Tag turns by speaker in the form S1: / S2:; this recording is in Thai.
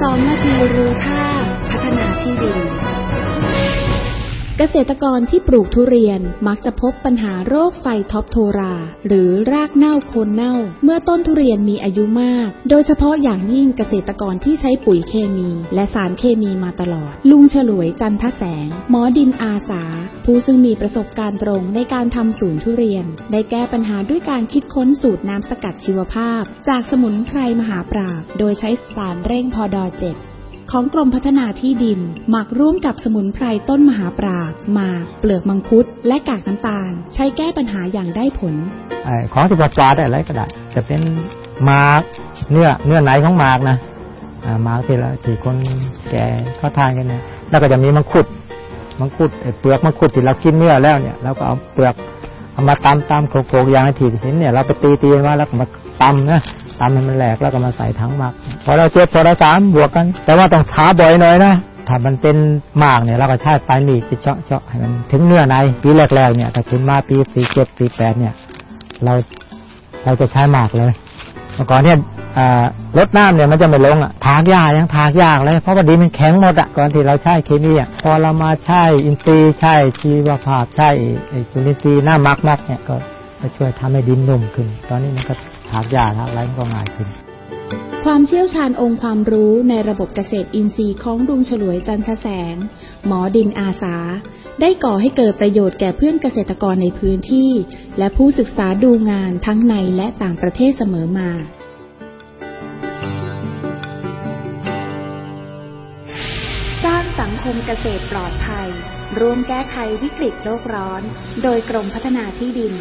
S1: ซ้อนนาทีรู้ค่า พัฒนาที่ดี เกษตรกรที่ปลูกทุเรียนมักจะพบปัญหาโรคไฟท็อปโทรา หรือรากเน่าโคนเน่า เมื่อต้นทุเรียนมีอายุมาก โดยเฉพาะอย่างยิ่งเกษตรกรที่ใช้ปุ๋ยเคมี และสารเคมีมาตลอด ลุงฉลวยจันทแสง หมอดินอาสา ผู้ซึ่งมีประสบการณ์ตรงในการทำศูนย์ทุเรียน ได้แก้ปัญหาด้วยการคิดค้นสูตรน้ำสกัดชีวภาพ จากสมุนไพรมหาปราบ โดยใช้สารเร่งพอดอเจ็ด ของกรมพัฒนาที่ดิน หมักร่วมกับสมุนไพรต้นมหาปราบหมาก เปลือกมังคุด และกากน้ำตาล ใช้แก้ปัญหาอย่างได้ผล
S2: อของที่ปลาได้อะไรก็ได้จะเป็นหมากเนื้อเนื้อไหนของหมากนะหมากที่เราที่คนแก่เขาทานกันเนี่ยแล้วก็จะมีมังคุดมังคุดเปลือกมังคุดที่เรากินเนื้อแล้วเนี่ยเราก็เอาเปลือกเอามาตำตำโขกๆอย่างที่เห็นเนี่ยเราไปตีตีมาแล้วมาตำนะ ตำให้มันแหลกแล้วก็มาใส่ถังหมัก พอเราเจ็บพอเราสามบวกกัน แต่ว่าต้องช้าบ่อยหน่อยนะถ้ามันเป็นหมากเนี่ยเราก็ใช้ปลายมีดไปเจาะเจาะให้มันถึงเนื้อในปีแรกๆเนี่ยถ้าขึ้นมาปีสี่เจ็ดสี่แปดเนี่ย เราเราจะใช้หมากเลยเมื่อก่อนเนี่ยอ่ารดน้ำเนี่ยมันจะไม่ลงอะถากหญ้ายังถากยากเลย เพราะว่าดินมันแข็งหมดอะก่อนที่เราใช้เคมีอะพอเรามาใช้อินทรีย์ใช้ชีวภาพใช้ไอ้จุลินทรีย์หน้ามักมักเนี่ยก็จะช่วยทำให้ดินนุ่มขึ้น ตอนนี้มันก็ ถากหญ้าถากไรมันก็ง่ายขึ้น
S1: ความเชี่ยวชาญองค์ความรู้ในระบบเกษตรอินทรีย์ของลุงฉลวยจันทแสง หมอดินอาสา ได้ก่อให้เกิดประโยชน์แก่เพื่อนเกษตรกรในพื้นที่ และผู้ศึกษาดูงานทั้งในและต่างประเทศเสมอมาสร้างสังคมเกษตรปลอดภัย ร่วมแก้ไขวิกฤตโลกร้อน โดยกรมพัฒนาที่ดิน